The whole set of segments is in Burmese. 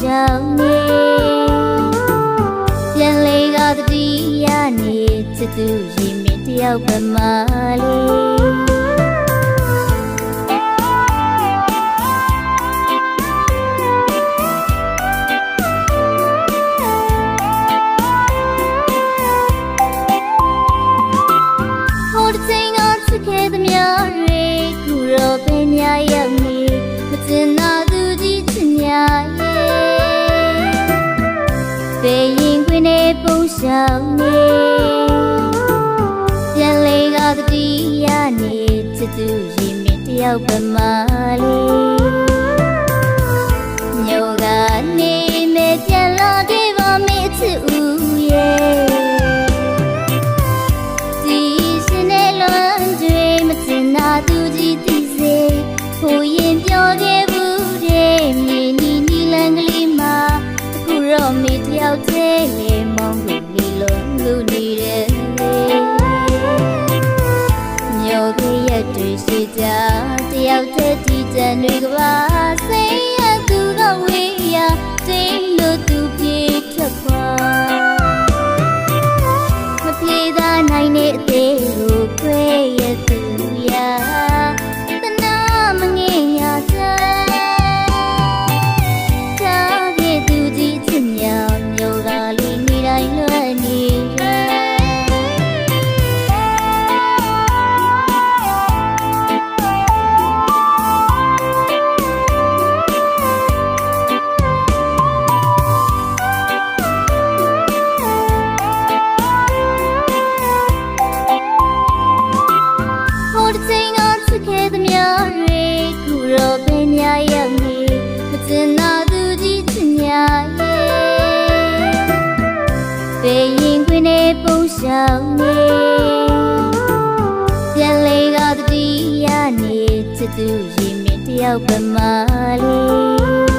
ဆောင်နေလက်လေးကတတိယနေစတူရင်မင်းတယောက်ပဲမလေး တွင်နေပုံဆောင်နေပြန်လေကတတိယနေချစ်သူရင်မင်းတယောက်ပမာလေး တယောက်တည်းဒီကြံတွေကပါ ပုံဆောင်နေပြန်လေကတတိယနေချစ်သူရင်မင်းတယောက်ပမာလေး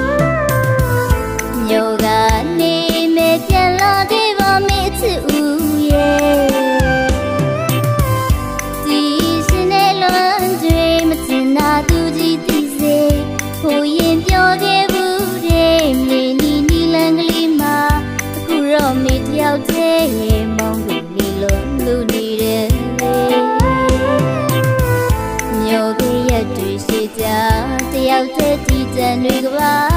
န်တွေကပါ